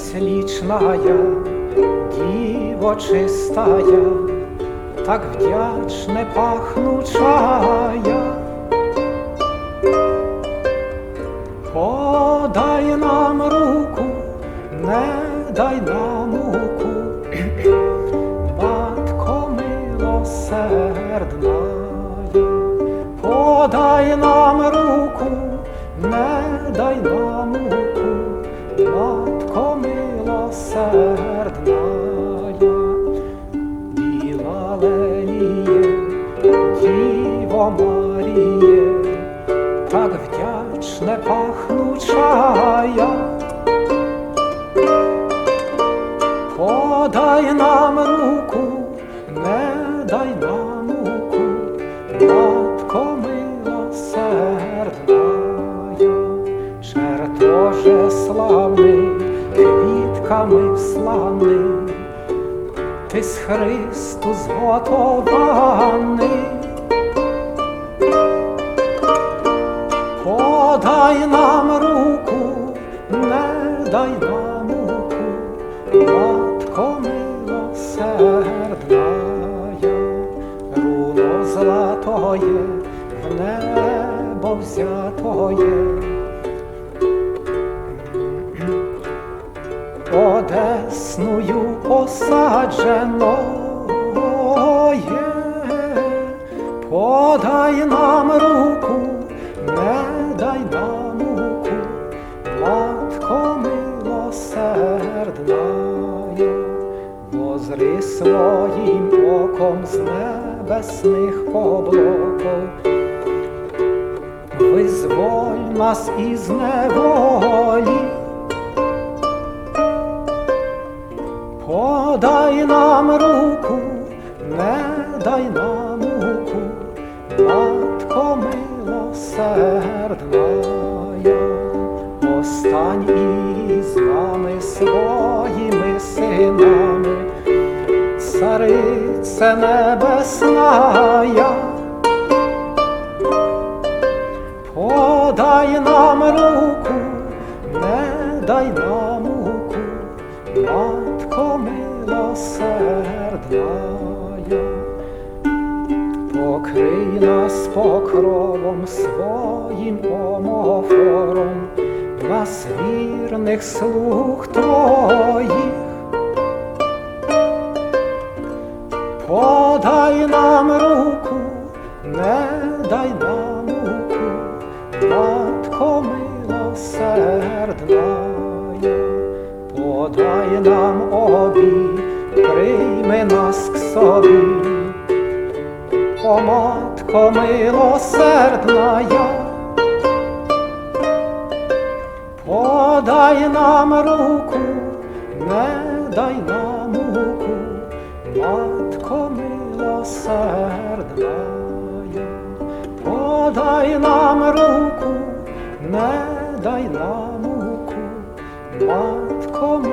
Пресличная, диво чистая, Так вдячне пахнучая. Подай нам руку, не дай нам муку, Матко милосердна, подай нам руку, не дай нам Маріє, так вдячне пахнучая. Подай нам руку, не дай нам муку, матко милосердная, чертоже славний, квітками всланий, ти з Христу зготований. Подай нам руку, не дай нам муку, матко милосердная, руно златоє, в небо взятоє. Одесною посадженоє, подай нам руку, не дай нам муку, матко милосердная, возри своїм оком з небесних облаков, визволь нас із неволі. Подай нам руку, не дай нам муку, матко милосердная, своїми синами, царице небесная, подай нам руку, не дай нам муку, матко милосердная, покрий нас покровом своїм омофором, нас вірних слуг твоїх. Подай нам руку, не дай нам муку, матко милосердная, подай нам обід, прийми нас к собі, о матко милосердная, подай нам руку, не дай нам муку, матко милосердна, подай нам руку, не дай нам муку, матко милосердная.